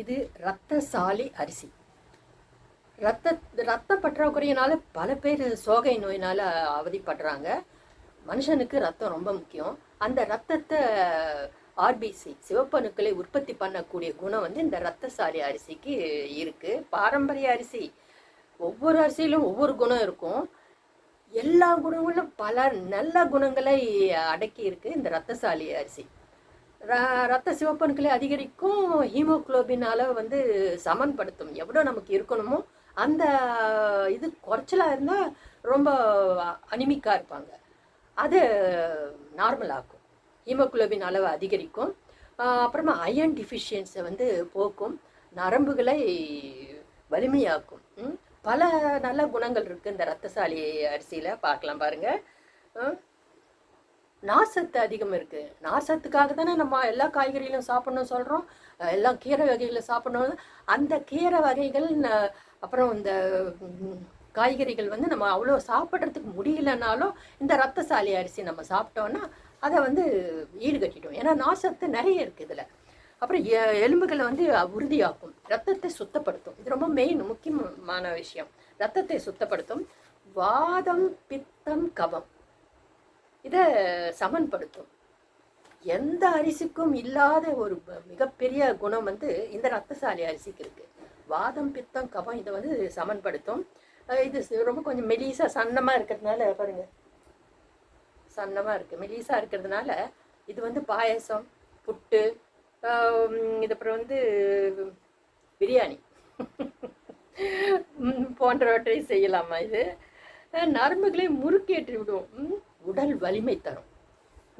இது ரத்தசாலி அரிசி. ரத்த ரத்த பற்றாக்குறையினால பல பேர் சோகை நோயினால அவதிப்படுறாங்க. மனுஷனுக்கு ரத்தம் ரொம்ப முக்கியம். அந்த ரத்தத்தை ஆர்பிசி சிவப்பணுக்களை உற்பத்தி பண்ணக்கூடிய குணம் வந்து இந்த ரத்தசாலி அரிசிக்கு இருக்கு. பாரம்பரிய அரிசி. ஒவ்வொரு அரிசியிலும் ஒவ்வொரு குணம் இருக்கும். எல்லா குணங்களும் பல நல்ல குணங்களை அடக்கி இருக்கு இந்த ரத்தசாலி அரிசி. ரத்த சிவப்பணுக்களை அதிகரிக்கும் ஹீமோக்ளோபின் அளவு வந்து சமன்படுத்தும். எவ்வளோ நமக்கு இருக்கணுமோ அந்த இது குறைச்சலாக இருந்தால் ரொம்ப அனிமிக்காக இருப்பாங்க. அது நார்மலாகும் ஹீமோக்ளோபின் ஹீமோகுளோபின் அளவு அதிகரிக்கும். அப்புறமா அயன் டிஃபிஷியன்ஸை வந்து போக்கும். நரம்புகளை வலிமையாக்கும். பல நல்ல குணங்கள் இருக்குது இந்த ரத்தசாலி அரிசியில். பார்க்கலாம் பாருங்கள் நார்சத்து அதிகம் இருக்கு. நார்சத்துக்காக தானே நம்ம எல்லா காய்கறிகளும் சாப்பிடணும் சொல்றோம். எல்லாம் எல்லா கீரை வகைகளை சாப்பிடணும். அந்த கீரை வகைகள் அப்புறம் இந்த காய்கறிகள் வந்து நம்ம அவ்வளோ சாப்பிட்றதுக்கு முடியலனாலும் இந்த ரத்தசாலி அரிசி நம்ம சாப்பிட்டோன்னா அதை வந்து ஈடுகட்டிடும் ஏன்னா நார்சத்து நிறைய இருக்கு இதில். அப்புறம் எ- எலும்புகளை வந்து உறுதியாக்கும். ரத்தத்தை சுத்தப்படுத்தும். இது ரொம்ப மெயின் முக்கியமான விஷயம். ரத்தத்தை சுத்தப்படுத்தும். வாதம் பித்தம் கபம். இதை சமன்படுத்தும். எந்த அரிசிக்கும் இல்லாத ஒரு மிகப்பெரிய குணம் வந்து இந்த ரத்தசாலி அரிசிக்கு இருக்கு. வாதம் பித்தம் கபம் இதை வந்து சமன்படுத்தும். இது ரொம்ப கொஞ்சம் மெலிசா சன்னமா இருக்கிறதுனால பாருங்க. சன்னமா இருக்கு மெலிசா இருக்கிறதுனால இது வந்து பாயசம் புட்டு இது அப்புறம் வந்து பிரியாணி. போன்றவற்றை செய்யலாமா இது? நரம்புகளை முறுக்கேற்றி விடும் உடல் வலிமை தரும்.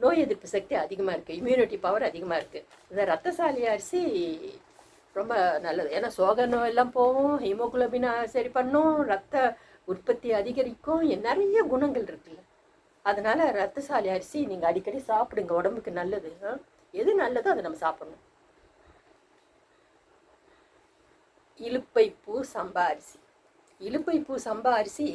நோய் எதிர்ப்பு சக்தி அதிகமாக இருக்குது இம்யூனிட்டி பவர் அதிகமாக இருக்குது இந்த ரத்தசாலி அரிசி ரொம்ப நல்லது. ஏன்னா சோக நோயெல்லாம் போகும் ஹீமோகுளோபினை சரி பண்ணும் ரத்த உற்பத்தி அதிகரிக்கும் நிறைய குணங்கள் இருக்குல்ல. அதனால் ரத்தசாலி அரிசி நீங்கள் அடிக்கடி சாப்பிடுங்க. உடம்புக்கு நல்லது. எது நல்லதோ அதை நம்ம சாப்பிடணும். இலுப்பை பூ சம்பா அரிசி. இலுப்பை பூ சம்பா அரிசி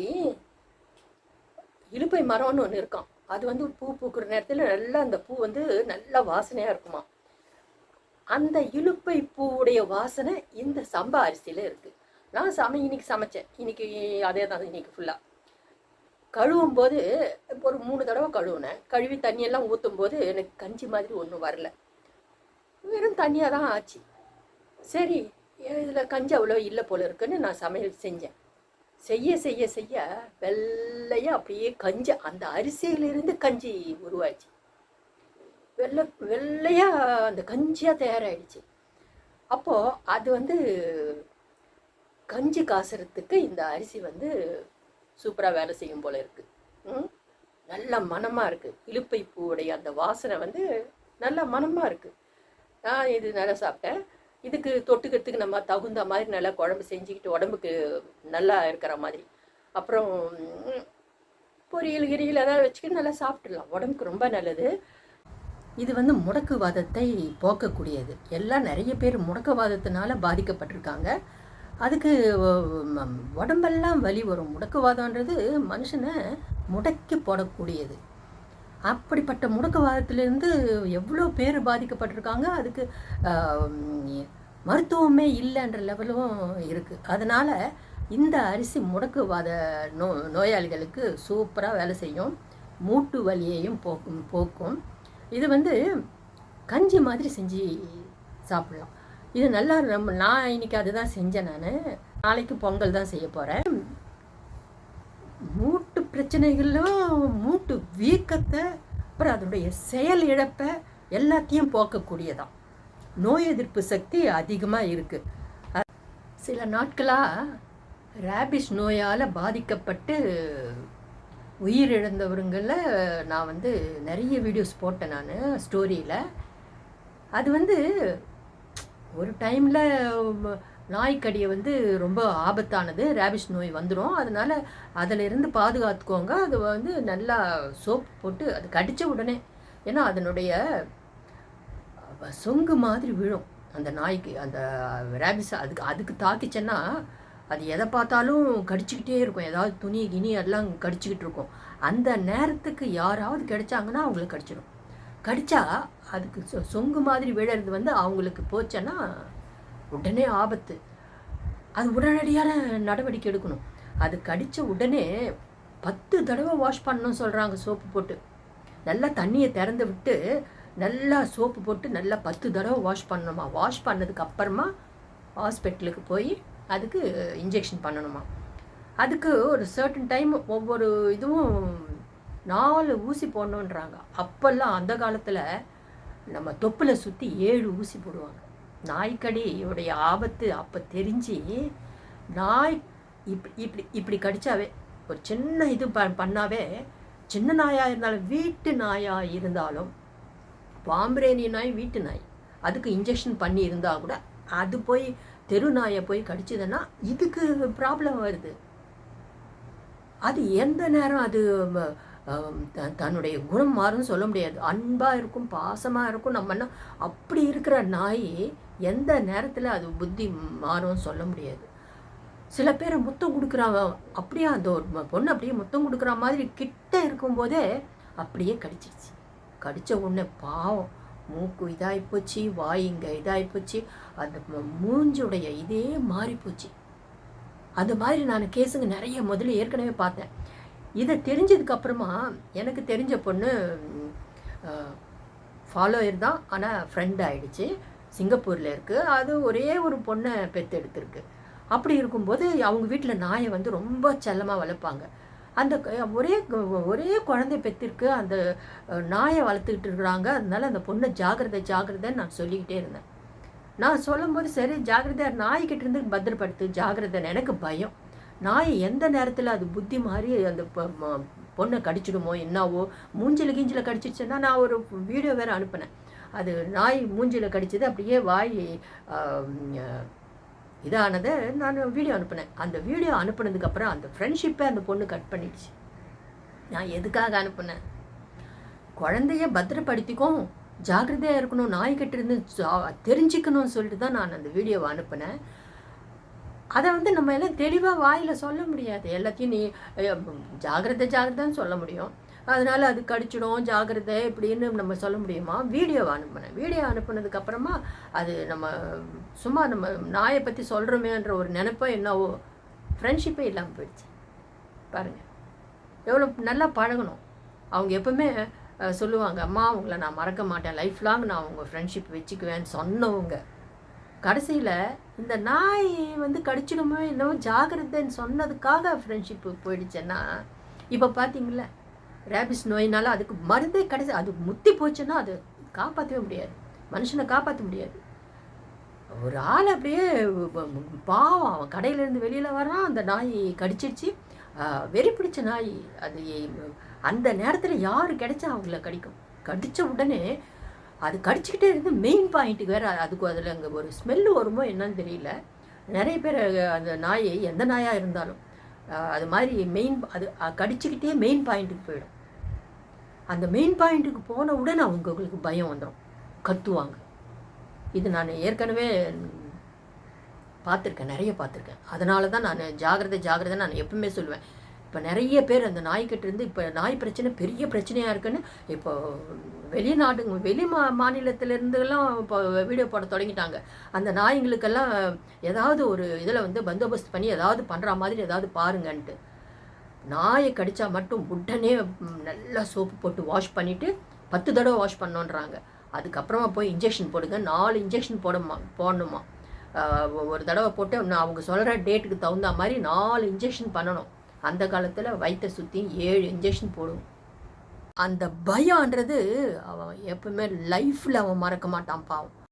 இலுப்பை மரம்னு ஒன்று இருக்கும். அது வந்து பூ பூக்குற நேரத்தில் நல்லா அந்த பூ வந்து நல்லா வாசனையாக இருக்குமா? அந்த இலுப்பை பூவுடைய வாசனை இந்த சம்பா அரிசியில் இருக்குது நான் சமை இன்னைக்கு சமைச்சேன். இன்னைக்கு அதே தான் இன்னைக்கு ஃபுல்லாக கழுவும் போது இப்போ ஒரு மூணு தடவை கழுவுனேன். கழுவி தண்ணியெல்லாம் ஊற்றும் போது எனக்கு கஞ்சி மாதிரி ஒன்றும் வரல. வெறும் தண்ணியாக தான் ஆச்சு. சரி இதில் கஞ்சி அவ்வளோ இல்லை போல இருக்குன்னு நான் சமையல் செஞ்சேன். செய்ய செய்ய செய்ய வெள்ளையா அப்படியே கஞ்சி அந்த அரிசியிலிருந்து கஞ்சி உருவாச்சு வெள்ளை வெள்ளையா அந்த கஞ்சியாக தயாராகிடுச்சு அப்போது அது வந்து கஞ்சி காசுறதுக்கு இந்த அரிசி வந்து சூப்பராக வேலை செய்யும் போல இருக்கு. நல்ல மணமாக இருக்குது இலுப்பை பூவுடைய அந்த வாசனை வந்து நல்ல மணமாக இருக்குது நான் இது நல்லா சாப்பிட்டேன். இதுக்கு தொட்டுக்கிறதுக்கு நம்ம தகுந்த மாதிரி நல்லா குழம்பு செஞ்சுக்கிட்டு உடம்புக்கு நல்லா இருக்கிற மாதிரி. அப்புறம் பொரியல் கிரியல் ஏதாவது வச்சுக்கிட்டு நல்லா சாப்பிட்டுடலாம். உடம்புக்கு ரொம்ப நல்லது. இது வந்து முடக்குவாதத்தை போக்கக்கூடியது. எல்லாம் நிறைய பேர் முடக்குவாதத்தினால பாதிக்கப்பட்டிருக்காங்க. அதுக்கு உடம்பெல்லாம் வலி வரும். முடக்குவாதம்ன்றது மனுஷனை முடக்கி போடக்கூடியது. அப்படிப்பட்ட முடக்குவாதத்திலேருந்து எவ்வளோ பேர் பாதிக்கப்பட்டிருக்காங்க? அதுக்கு மருத்துவமே இல்லைன்ற லெவலும் இருக்குது அதனால் இந்த அரிசி முடக்குவாத நோ நோயாளிகளுக்கு சூப்பராக வேலை செய்யும். மூட்டு வலியையும் போக்கும் போக்கும். இது வந்து கஞ்சி மாதிரி செஞ்சு சாப்பிட்லாம். இது நல்லா ரொம்ப நான் இன்னைக்கு அதுதான் செஞ்சேன் நான். நாளைக்கு பொங்கல் தான் செய்ய போகிறேன் மூ பிரச்சனைகளும் மூட்டு வீக்கத்தை அப்புறம் அதனுடைய செயல் இழப்பை எல்லாத்தையும் போக்கக்கூடியதான் நோய் எதிர்ப்பு சக்தி அதிகமாக இருக்குது சில நாட்களாக ரேபிஸ் நோயால் பாதிக்கப்பட்டு உயிரிழந்தவருங்களில் நான் வந்து நிறைய வீடியோஸ் போட்டேன் நான் ஸ்டோரியில். அது வந்து ஒரு டைமில் நாய்க்கடியை வந்து ரொம்ப ஆபத்தானது ரேபிஸ் நோய் வந்துடும் அதனால் அதிலிருந்து பாதுகாத்துக்கோங்க. அது வந்து நல்லா சோப் போட்டு அது கடித்த உடனே ஏன்னா அதனுடைய சொங்கு மாதிரி விழும். அந்த நாய்க்கு அந்த ரேபிஸ் அதுக்கு அதுக்கு தாக்கிச்சேன்னா அது எதை பார்த்தாலும் கடிச்சிக்கிட்டே இருக்கும். ஏதாவது துணி கிணி எல்லாம் கடிச்சிக்கிட்டு இருக்கும். அந்த நேரத்துக்கு யாராவது கிடைச்சாங்கன்னா அவங்களுக்கு கடிச்சிடும் கடித்தா அதுக்கு சொ- சொங்கு மாதிரி விழறது வந்து அவங்களுக்கு போச்சேன்னா உடனே ஆபத்து. அது உடனடியான நடவடிக்கை எடுக்கணும். அது கடித்த உடனே பத்து தடவை வாஷ் பண்ணணும் சொல்கிறாங்க சோப்பு போட்டு. நல்லா தண்ணியை திறந்து விட்டு நல்லா சோப்பு போட்டு நல்லா பத்து தடவை வாஷ் பண்ணணுமா? வாஷ் பண்ணதுக்கு அப்புறமா ஹாஸ்பிட்டலுக்கு போய் அதுக்கு இன்ஜெக்ஷன் பண்ணணுமா? அதுக்கு ஒரு சர்டன் டைம் ஒவ்வொரு இதுவும் நாலு ஊசி போடணுன்றாங்க அப்போல்லாம் அந்த காலத்தில் நம்ம தொப்பில் சுற்றி ஏழு ஊசி போடுவாங்க. நாய்க்கடியுடைய ஆபத்து அப்போ தெரிஞ்சு நாய் இப்படி இப்படி இப்படி கடித்தாவே ஒரு சின்ன இது ப பண்ணாவே சின்ன நாயாக இருந்தாலும் வீட்டு நாயாக இருந்தாலும் பாம்பரேனி நாய் வீட்டு நாய். அதுக்கு இன்ஜெக்ஷன் பண்ணி இருந்தால் கூட அது போய் தெரு நாயை போய் கடிச்சதுன்னா இதுக்கு ப்ராப்ளம் வருது. அது எந்த நேரம் அது தன்னுடைய குணம் மாறும்னு சொல்ல முடியாது. அன்பாக இருக்கும் பாசமாக இருக்கும் நம்ம என்ன அப்படி இருக்கிற நாய் எந்த நேரத்தில் அது புத்தி மாறும் சொல்ல முடியாது. சில பேரை முத்தம் கொடுக்குறாங்க அப்படியே அந்த ஒரு பொண்ணு அப்படியே முத்தம் கொடுக்குற மாதிரி கிட்ட இருக்கும்போதே அப்படியே கடிச்சிருச்சு. கடித்த உடனே பாவம். மூக்கு இதாகி போச்சு வாய் இங்கே இதாகி போச்சு அந்த மூஞ்சுடைய இதே மாறி போச்சு. அந்த மாதிரி நான் கேஸுங்க நிறைய முதல்ல ஏற்கனவே பார்த்தேன். இதை தெரிஞ்சதுக்கப்புறமா எனக்கு தெரிஞ்ச பொண்ணு ஃபாலோயர் தான். ஆனால் ஃப்ரெண்ட் ஆகிடுச்சு சிங்கப்பூரில் இருக்குது அது ஒரே ஒரு பொண்ணை பெற்றெடுத்திருக்கு அப்படி இருக்கும்போது அவங்க வீட்டில் நாயை வந்து ரொம்ப செல்லமாக வளர்ப்பாங்க. அந்த ஒரே ஒரே குழந்தை பெற்றிருக்கு அந்த நாயை வளர்த்துக்கிட்டு இருக்கிறாங்க. அதனால அந்த பொண்ணை ஜாக்கிரதை ஜாக்கிரதைன்னு நான் சொல்லிக்கிட்டே இருந்தேன். நான் சொல்லும்போது சரி ஜாகிரதையாக நாய்கிட்ட இருந்து பத்திரப்படுத்து ஜாகிரதைன்னு எனக்கு பயம். நாய் எந்த நேரத்தில் அது புத்தி மாதிரி அந்த பொ- பொண்ணை கடிச்சிடுமோ என்னவோ மூஞ்சில் கீஞ்சில கடிச்சிச்சுன்னா நான் ஒரு வீடியோ வேற அனுப்பினேன். அது நாய் மூஞ்சியில் கடிச்சது அப்படியே வாய் இதானதை நான் வீடியோ அனுப்பினேன். அந்த வீடியோ அனுப்புனதுக்கப்புறம் அந்த ஃப்ரெண்ட்ஷிப்பை அந்த பொண்ணு கட் பண்ணிடுச்சு. நான் எதுக்காக அனுப்புனேன்? குழந்தைய பத்திரப்படுத்திக்கும் ஜாக்கிரதையாக இருக்கணும் நாய்கிட்ட இருந்து தெரிஞ்சுக்கணும்னு சொல்லிட்டு தான் நான் அந்த வீடியோவை அனுப்பினேன். அதை வந்து நம்ம எல்லாம் தெளிவாக வாயில் சொல்ல முடியாது. எல்லாத்தையும் நீ ஜாகிரதை ஜாக்கிரதை ஜாக்கிரதைன்னு சொல்ல முடியும். அதனால அது கடிச்சிடும் ஜாக்கிரதை இப்படின்னு நம்ம சொல்ல முடியுமா? வீடியோவை அனுப்பினேன் வீடியோ அனுப்புனதுக்கப்புறமா அது நம்ம சும்மா நம்ம நாயை பற்றி சொல்கிறோமேன்ற ஒரு நினப்போ என்னவோ ஃப்ரெண்ட்ஷிப்பே இல்லாமல் போயிடுச்சு. பாருங்கள் எவ்வளோ நல்லா பழகணும். அவங்க எப்பவுமே சொல்லுவாங்க அம்மா அவங்கள நான் மறக்க மாட்டேன். லைஃப் லாங் நான் அவங்க ஃப்ரெண்ட்ஷிப் வச்சுக்குவேன்னு சொன்னவங்க. கடைசியில் இந்த நாய் வந்து கடிச்சிடுமோ என்னவோ ஜாகிரதைன்னு சொன்னதுக்காக ஃப்ரெண்ட்ஷிப்பு போயிடுச்சேன்னா இப்போ பார்த்தீங்களா ரேபிஸ் நோயினால அதுக்கு மருந்தே கிடைச்சி அது முத்தி போச்சுன்னா அது காப்பாற்றவே முடியாது. மனுஷனை காப்பாற்ற முடியாது. ஒரு ஆள் அப்படியே பாவம். அவன் கடையிலேருந்து வெளியில் வரான் அந்த நாய் கடிச்சிருச்சு. வெறி பிடிச்ச நாய். அது அந்த நேரத்தில் யார் கிடைச்சா அவங்கள கடிக்கும். கடித்த உடனே அது கடிச்சிக்கிட்டே இருந்து மெயின் பாயிண்ட்டுக்கு வேறு அதுக்கு அதில் அங்கே ஒரு ஸ்மெல்லு வருமோ என்னன்னு தெரியல. நிறைய பேர் அந்த நாய் எந்த நாயாக இருந்தாலும் அது மாதிரி மெயின் அது கடிச்சுக்கிட்டே மெயின் பாயிண்ட்டுக்கு போயிடும். அந்த மெயின் பாயிண்ட்டுக்கு போன உடனே அவங்களுக்கு பயம் வந்துடும் கத்துவாங்க. இது நான் ஏற்கனவே பார்த்துருக்கேன் நிறைய பார்த்துருக்கேன். அதனால தான் நான் ஜாகிரதை ஜாகிரதை நான் எப்பவுமே சொல்லுவேன். இப்போ நிறைய பேர் அந்த நாய்க்கிட்டேருந்து இப்போ நாய் பிரச்சனை பெரிய பிரச்சனையாக இருக்குன்னு இப்போ வெளிநாடுங்க வெளி மா மாநிலத்திலேருந்துலாம் இப்போ வீடியோ போட தொடங்கிட்டாங்க. அந்த நாய்ங்களுக்கெல்லாம் ஏதாவது ஒரு இதில் வந்து பந்தோபஸ்து பண்ணி ஏதாவது பண்ணுற மாதிரி ஏதாவது பாருங்கன்ட்டு. நாயை கடித்தா மட்டும் உடனே நல்லா சோப்பு போட்டு வாஷ் பண்ணிவிட்டு பத்து தடவை வாஷ் பண்ணோன்றாங்க. அதுக்கப்புறமா போய் இன்ஜெக்ஷன் போடுங்க. நாலு இன்ஜெக்ஷன் போடமா போடணுமா. ஒரு தடவை போட்டு நான் அவங்க சொல்கிற டேட்டுக்கு தகுந்த மாதிரி நாலு இன்ஜெக்ஷன் பண்ணணும். அந்த காலத்தில் வயிற்றை சுற்றி ஏழு இன்ஜெக்ஷன் போடுவோம். அந்த பயன்றது அவன் எப்பவுமே லைஃப்பில் அவன் மறக்க மாட்டான் பாவம்.